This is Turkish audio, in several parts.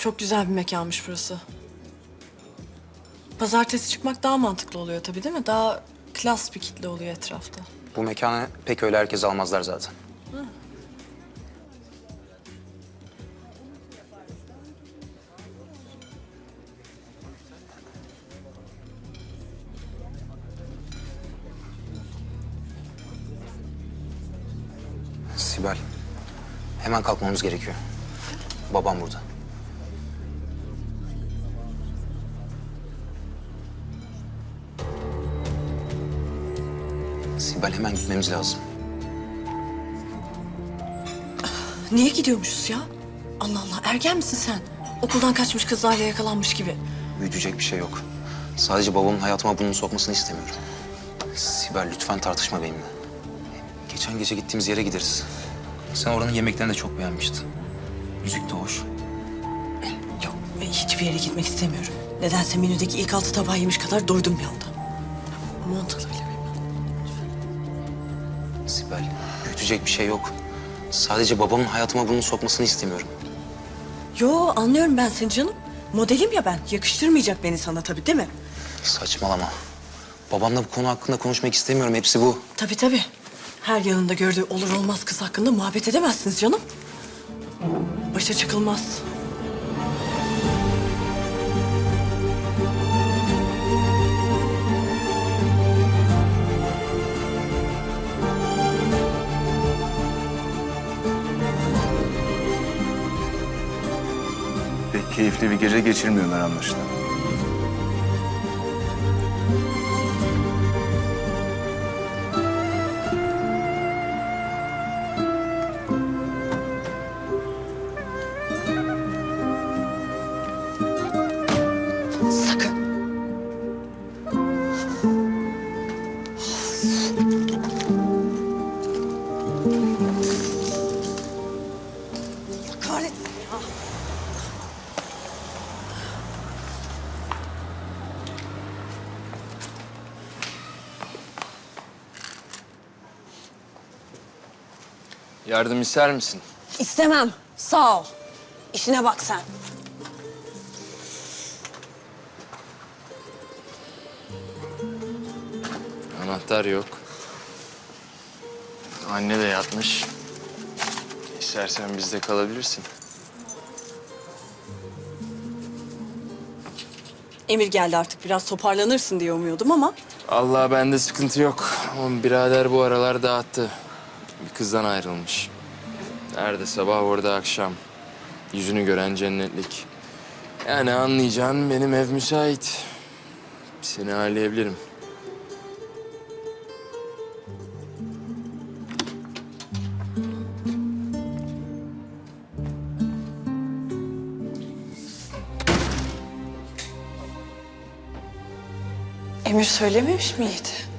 Çok güzel bir mekanmış burası. Pazartesi çıkmak daha mantıklı oluyor tabii değil mi? Daha klas bir kitle oluyor etrafta. Bu mekanı pek öyle herkes almazlar zaten. Sibel, hemen kalkmamız gerekiyor. Babam burada. Sibel hemen gitmemiz lazım. Niye gidiyormuşuz ya? Allah Allah ergen misin sen? Okuldan kaçmış kızlarla yakalanmış gibi. Büyütecek bir şey yok. Sadece babamın hayatıma burnunu sokmasını istemiyorum. Sibel lütfen tartışma benimle. Geçen gece gittiğimiz yere gideriz. Sen oranın yemeklerini de çok beğenmiştin. Müzik de hoş. Yok ben hiçbir yere gitmek istemiyorum. Nedense menüdeki ilk altı tabağı yemiş kadar doydum bir anda. Miyim? Sibel, büyütecek bir şey yok. Sadece babamın hayatıma burnunu sokmasını istemiyorum. Yo anlıyorum ben seni canım. Modelim ya ben. Yakıştırmayacak beni sana tabii değil mi? Saçmalama. Babamla bu konu hakkında konuşmak istemiyorum. Hepsi bu. Tabii tabii. Her yanında gördüğü olur olmaz kız hakkında muhabbet edemezsiniz canım. Başa çıkılmaz. Keyifli bir gece geçirmiyorlar anlaşılan. Sakın. Yardım ister misin? İstemem. Sağ ol. İşine bak sen. Anahtar yok. Anne de yatmış. İstersen bizde kalabilirsin. Emir geldi artık biraz toparlanırsın diye umuyordum ama Allah bende sıkıntı yok. Ama birader bu aralar dağıttı. Bir kızdan ayrılmış. Nerede sabah orada akşam. Yüzünü gören cennetlik. Yani anlayacağın benim ev müsait. Seni ağırlayabilirim. Emir söylememiş miydi?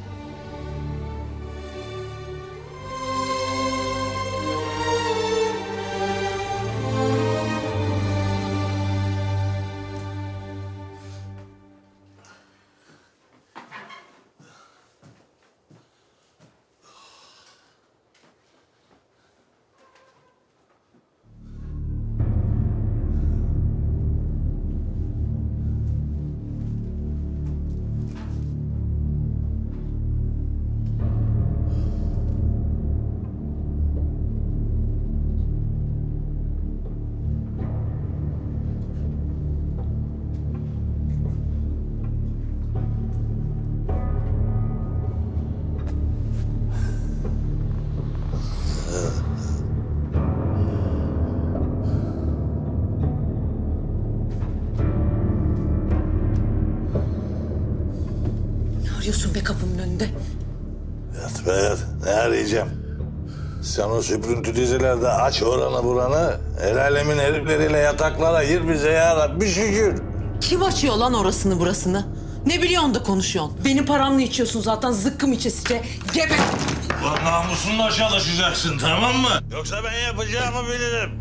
Ne arıyorsun be kapımın önünde? Yat be yat. Ne arayacağım? Sen o süprüntü dizelerde aç oranı buranı. El alemin herifleriyle yataklara gir bize ya Rabbi şükür. Kim açıyor lan orasını burasını? Ne biliyorsun da konuşuyorsun? Benim paramla içiyorsun zaten zıkkım içesice. Gebe! Ulan namusunla çalışacaksın tamam mı? Yoksa ben yapacağımı bilirim.